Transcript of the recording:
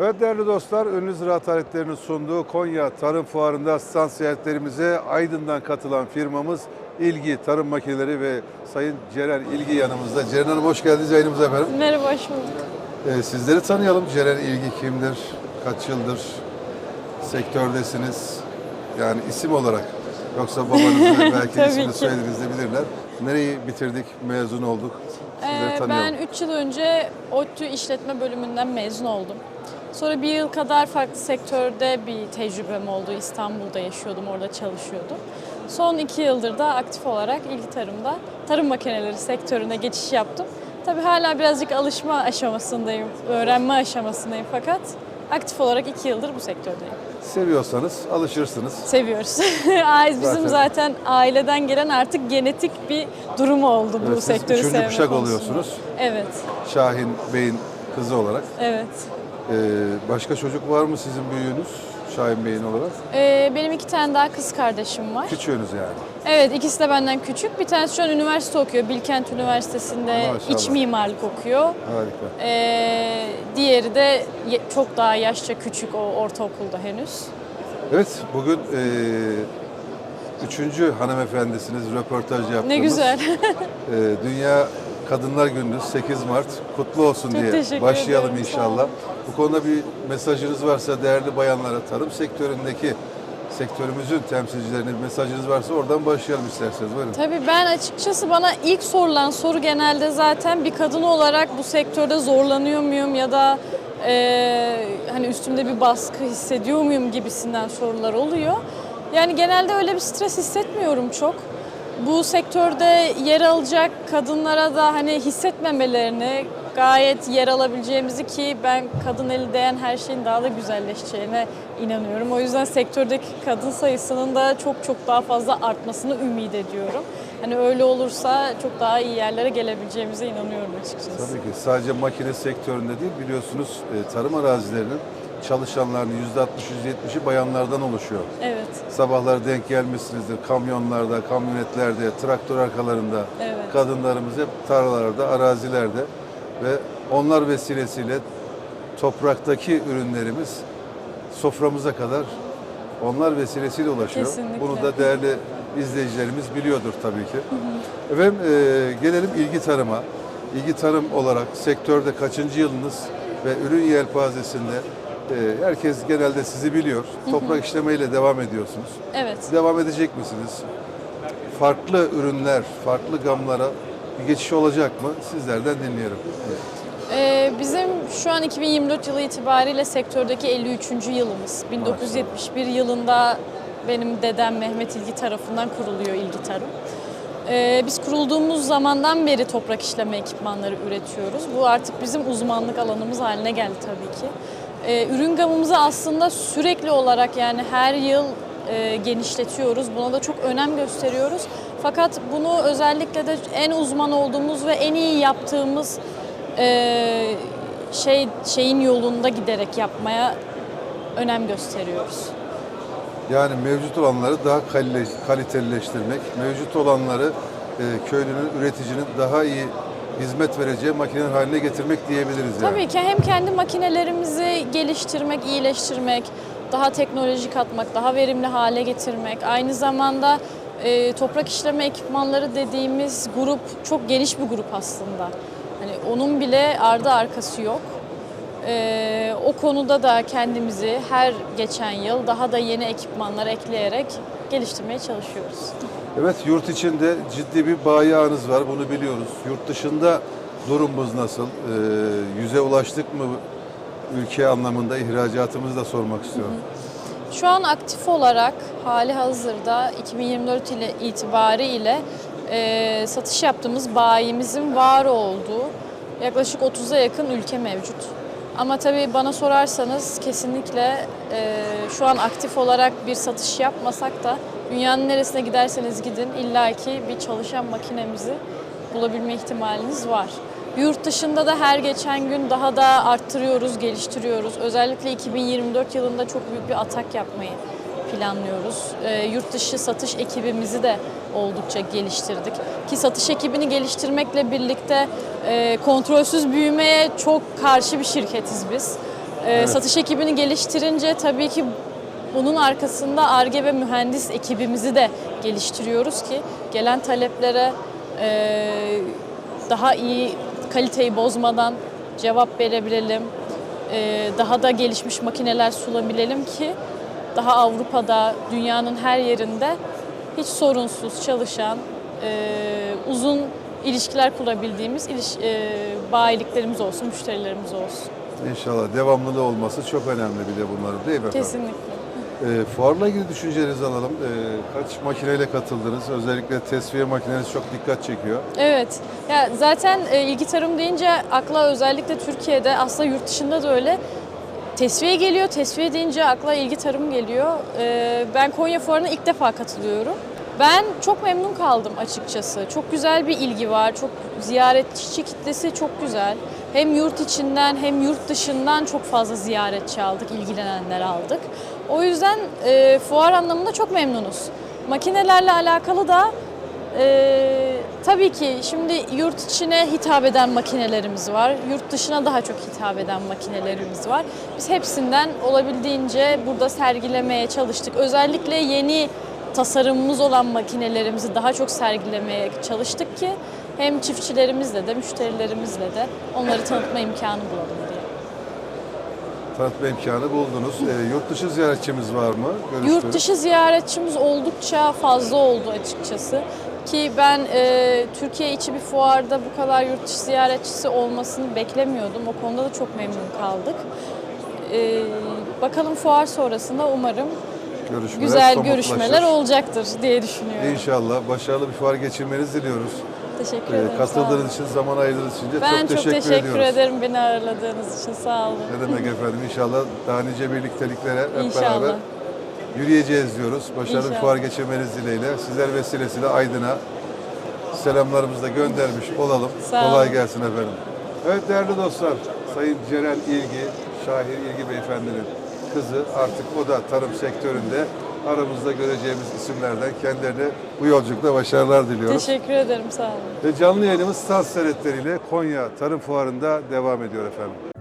Evet değerli dostlar, ünlü ziraat aletlerinin sunduğu Konya Tarım Fuarı'nda stand ziyaretlerimize Aydın'dan katılan firmamız İlgi Tarım Makineleri ve Sayın Ceren İlgi yanımızda. Ceren Hanım hoş geldiniz yayınımıza efendim. Merhaba, hoş bulduk. Ee, sizleri tanıyalım. Ceren İlgi kimdir? Kaç yıldır sektördesiniz? Yani isim olarak. Yoksa babanızı belki Tabii ismini ki. söylediğinizde bilirler. Nereyi bitirdik, mezun olduk? Sizleri Ee, tanıyalım. ben 3 yıl önce ODTÜ işletme bölümünden mezun oldum. Sonra bir yıl kadar farklı sektörde bir tecrübem oldu. İstanbul'da yaşıyordum, orada çalışıyordum. Son iki yıldır da aktif olarak ilgi tarımda tarım makineleri sektörüne geçiş yaptım. Tabii hala birazcık alışma aşamasındayım, öğrenme aşamasındayım fakat aktif olarak iki yıldır bu sektördeyim. Seviyorsanız alışırsınız. Seviyoruz. Aile- Bizim Zaten- zaten aileden gelen artık genetik bir durum oldu bu Evet, siz sektörü üçüncü sevme kuşak konusunda. oluyorsunuz. Evet, Şahin Bey'in kızı olarak. evet. Ee, başka çocuk var mı sizin büyüğünüz Şahin Bey'in olarak? Ee, benim iki tane daha kız kardeşim var. Küçüğünüz yani. Evet, ikisi de benden küçük. Bir tanesi şu an üniversite okuyor. Bilkent Üniversitesi'nde Maşallah. iç mimarlık okuyor. Harika. Ee, diğeri de ye- çok daha yaşça küçük, o ortaokulda henüz. Evet bugün ee, üçüncü hanımefendisiniz röportaj yaptığımız. Ne güzel. Ee, Dünya Kadınlar Günü 8 Mart kutlu olsun Çok diye başlayalım ederim, inşallah. Bu konuda bir mesajınız varsa değerli bayanlara tarım sektöründeki sektörümüzün temsilcilerine bir mesajınız varsa oradan başlayalım isterseniz. Buyurun. Tabii ben açıkçası bana ilk sorulan soru genelde zaten bir kadın olarak bu sektörde zorlanıyor muyum ya da e, hani üstümde bir baskı hissediyor muyum gibisinden sorular oluyor. Yani genelde öyle bir stres hissetmiyorum çok. Bu sektörde yer alacak kadınlara da hani hissetmemelerini, gayet yer alabileceğimizi ki ben kadın eli değen her şeyin daha da güzelleşeceğine inanıyorum. O yüzden sektördeki kadın sayısının da çok çok daha fazla artmasını ümit ediyorum. Hani öyle olursa çok daha iyi yerlere gelebileceğimize inanıyorum açıkçası. Tabii ki sadece makine sektöründe değil biliyorsunuz e, tarım arazilerinin çalışanlarının %60-%70'i bayanlardan oluşuyor. Evet, Sabahlar denk gelmişsinizdir kamyonlarda, kamyonetlerde, traktör arkalarında Evet. kadınlarımız hep tarlalarda, arazilerde ve onlar vesilesiyle topraktaki ürünlerimiz soframıza kadar onlar vesilesiyle ulaşıyor. Kesinlikle. Bunu da değerli izleyicilerimiz biliyordur tabii ki. Efendim e, gelelim ilgi tarıma. İlgi tarım olarak sektörde kaçıncı yılınız ve ürün yelpazesinde e, herkes genelde sizi biliyor. Toprak işlemeyle devam ediyorsunuz. evet. Devam edecek misiniz? Farklı ürünler, farklı gamlara bir geçiş olacak mı? Sizlerden dinleyelim. Ee, bizim şu an 2024 yılı itibariyle sektördeki 53. yılımız. 1971 yılında benim dedem Mehmet İlgi tarafından kuruluyor İlgi Tarım. Ee, biz kurulduğumuz zamandan beri toprak işleme ekipmanları üretiyoruz. Bu artık bizim uzmanlık alanımız haline geldi tabii ki. Ee, ürün gamımızı aslında sürekli olarak yani her yıl e, genişletiyoruz. Buna da çok önem gösteriyoruz. Fakat bunu özellikle de en uzman olduğumuz ve en iyi yaptığımız e, şey şeyin yolunda giderek yapmaya önem gösteriyoruz. Yani mevcut olanları daha kalite- kalitelileştirmek, mevcut olanları e, köylünün, üreticinin daha iyi hizmet vereceği makineler haline getirmek diyebiliriz yani. Tabii ki hem kendi makinelerimizi geliştirmek, iyileştirmek, daha teknoloji katmak, daha verimli hale getirmek. Aynı zamanda e, toprak işleme ekipmanları dediğimiz grup çok geniş bir grup aslında. Hani onun bile ardı arkası yok. E, o konuda da kendimizi her geçen yıl daha da yeni ekipmanlar ekleyerek geliştirmeye çalışıyoruz. Evet, yurt içinde ciddi bir bayağınız var, bunu biliyoruz. Yurt dışında durumumuz nasıl? Ee, yüze ulaştık mı ülke anlamında ihracatımızı da sormak istiyorum. Şu an aktif olarak hali hazırda 2024 ile itibariyle e, satış yaptığımız bayimizin var olduğu yaklaşık 30'a yakın ülke mevcut. Ama tabii bana sorarsanız kesinlikle e, şu an aktif olarak bir satış yapmasak da dünyanın neresine giderseniz gidin illaki bir çalışan makinemizi bulabilme ihtimaliniz var. Yurt dışında da her geçen gün daha da arttırıyoruz, geliştiriyoruz. Özellikle 2024 yılında çok büyük bir atak yapmayı planlıyoruz. Ee, yurt dışı satış ekibimizi de oldukça geliştirdik. Ki satış ekibini geliştirmekle birlikte e, kontrolsüz büyümeye çok karşı bir şirketiz biz. Ee, Satış ekibini geliştirince tabii ki bunun arkasında ARGE ve mühendis ekibimizi de geliştiriyoruz ki gelen taleplere e, daha iyi kaliteyi bozmadan cevap verebilelim. E, daha da gelişmiş makineler sunabilelim ki daha Avrupa'da, dünyanın her yerinde hiç sorunsuz çalışan, e, uzun ilişkiler kurabildiğimiz iliş, e, bayiliklerimiz olsun, müşterilerimiz olsun. İnşallah devamlılığı olması çok önemli bir de bunların değil mi efendim? Kesinlikle. Ee, fuarla ilgili düşüncelerinizi alalım. Ee, kaç makineyle katıldınız? Özellikle tesviye makineniz çok dikkat çekiyor. Evet. Ya zaten e, ilgi tarım deyince akla özellikle Türkiye'de aslında yurt dışında da öyle tesviye geliyor. Tesviye deyince akla ilgi tarım geliyor. E, ben Konya Fuarı'na ilk defa katılıyorum. Ben çok memnun kaldım açıkçası. Çok güzel bir ilgi var. Çok ziyaretçi kitlesi çok güzel. Hem yurt içinden hem yurt dışından çok fazla ziyaretçi aldık, ilgilenenler aldık. O yüzden e, fuar anlamında çok memnunuz. Makinelerle alakalı da ee, tabii ki şimdi yurt içine hitap eden makinelerimiz var. Yurt dışına daha çok hitap eden makinelerimiz var. Biz hepsinden olabildiğince burada sergilemeye çalıştık. Özellikle yeni tasarımımız olan makinelerimizi daha çok sergilemeye çalıştık ki hem çiftçilerimizle de müşterilerimizle de onları tanıtma imkanı bulalım. Tanıtma imkanı buldunuz. Ee, yurt dışı ziyaretçimiz var mı? Görüştünüz. Yurt dışı ziyaretçimiz oldukça fazla oldu açıkçası. Ki ben e, Türkiye içi bir fuarda bu kadar yurt dışı ziyaretçisi olmasını beklemiyordum. O konuda da çok memnun kaldık. E, bakalım fuar sonrasında umarım Görüşmeler güzel görüşmeler olacaktır diye düşünüyorum. İnşallah başarılı bir fuar geçirmenizi diliyoruz. Teşekkür Ee, ederim. katıldığınız için, zaman ayırdığınız için de Ben çok çok teşekkür, teşekkür, ediyoruz. ederim beni ağırladığınız için. Sağ olun. Ne demek efendim? İnşallah daha nice birlikteliklere hep İnşallah. beraber yürüyeceğiz diyoruz. Başarılı bir fuar geçirmeniz dileğiyle. Sizler vesilesiyle Aydın'a selamlarımızı da göndermiş olalım. Sağ Kolay olun. gelsin efendim. Evet değerli dostlar, Sayın Ceren İlgi, Şahir İlgi Beyefendinin kızı artık o da tarım sektöründe aramızda göreceğimiz isimlerden kendilerine bu yolculukta başarılar diliyoruz. Teşekkür ederim. Sağ olun. Ve canlı yayınımız stand seyretleriyle Konya Tarım Fuarı'nda devam ediyor efendim.